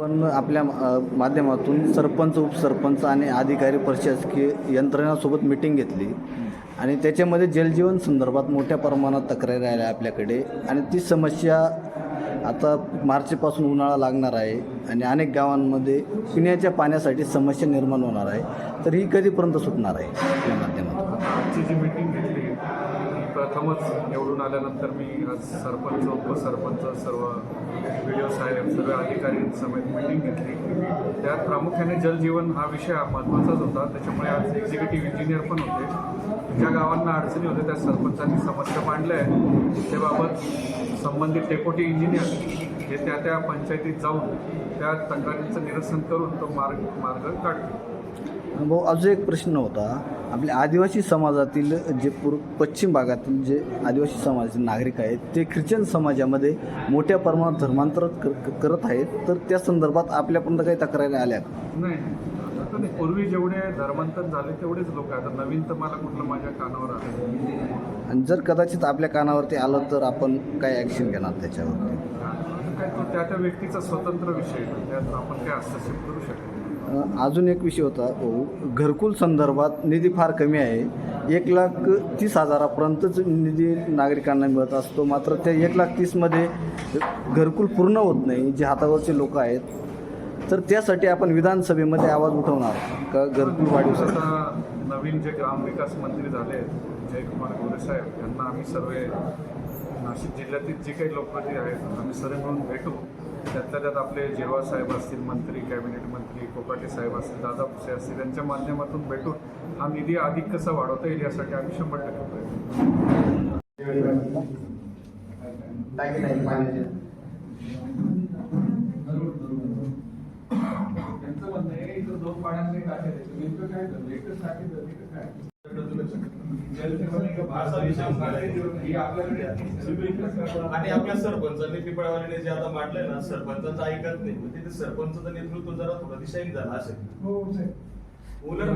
पण आपल्या माध्यमातून सरपंच उपसरपंच आणि अधिकारी प्रशासकीय यंत्रणासोबत मिटिंग घेतली. आणि त्याच्यामध्ये जलजीवन संदर्भात मोठ्या प्रमाणात तक्रारी आल्या आपल्याकडे. आणि ती समस्या आता मार्चपासून उन्हाळा लागणार आहे आणि अनेक गावांमध्ये पिण्याच्या पाण्यासाठी समस्या निर्माण होणार आहे. तर ही कधीपर्यंत सुटणार आहे या माध्यमातून? प्रथमच निवडून आल्यानंतर मी आज सरपंच उपसरपंच सर्व व्हिडिओ साहेब सर्व अधिकारी समेत मीटिंग घेतली. त्यात प्रामुख्याने जलजीवन हा विषय महत्त्वाचाच होता. त्याच्यामुळे आज एक्झिक्युटिव्ह इंजिनियर पण होते. ज्या गावांना अडचणी होत्या त्या सरपंचांनी समस्या मांडल्या आहेत. त्याबाबत संबंधित डेप्युटी इंजिनियर हे त्या त्या पंचायतीत जाऊन त्या तक्रारींचं निरसन करून तो मार्ग मार्ग काढतील. भाऊ अजून एक प्रश्न होता. आपल्या आदिवासी समाजातील जे पूर्व पश्चिम भागातील जे आदिवासी समाजाचे नागरिक आहेत ते ख्रिश्चन समाजामध्ये मोठ्या प्रमाणात धर्मांतर कर- करत आहेत. तर त्या संदर्भात आपल्यापर्यंत काही तक्रारी आल्या का? नाही. आता पूर्वी जेवढे धर्मांतर झाले तेवढेच लोक आहेत. आता नवीन तर मला कुठलं माझ्या कानावर आलं आणि जर कदाचित आपल्या कानावरती आलं तर आपण काय ॲक्शन घेणार त्याच्यावरती? काय तो त्या त्या व्यक्तीचा स्वतंत्र विषय. त्यात आपण काय हस्तक्षेप करू शकतो? अजून एक विषय होता. घरकुल संदर्भात निधी फार कमी आहे. एक लाख तीस हजारापर्यंतच निधी नागरिकांना मिळत असतो. मात्र त्या एक लाख तीसमध्ये घरकुल पूर्ण होत नाही जे हातावरचे लोक आहेत. तर त्यासाठी आपण विधानसभेमध्ये आवाज उठवणार का घरकुल वाढीसाठी आता नवीन जे ग्रामविकास मंत्री झाले जयकुमार गोरे साहेब यांना आम्ही सर्व जिल्ह्यातील जे काही लोकप्रतिनिधी आहेत आम्ही सर्व मिळून भेटू त्यातल्या त्यात आपले जिरवा साहेब असतील मंत्री कॅबिनेट मंत्री कोकाटे साहेब असतील दादा भुसे असतील यांच्या माध्यमातून भेटून हा निधी अधिक कसा वाढवता येईल यासाठी आम्ही शंभर टक्के प्रयत्न करू. त्यांचं म्हणणं आहे इथं दोन टाके आहेत. नेमकं काय झालं एकच काय जलजीवन एक भाषा विषय ही आपल्याकडे सगळीकडेच करतात. आणि आपल्या सरपंचांनी पिपळावाल्याने जे आता मांडलंय ना सरपंचाचं ऐकत नाही. म्हणजे ते सरपंचाचं नेतृत्व जरा थोडं दिशाहीन झालं असेल. हो साहेब. उलट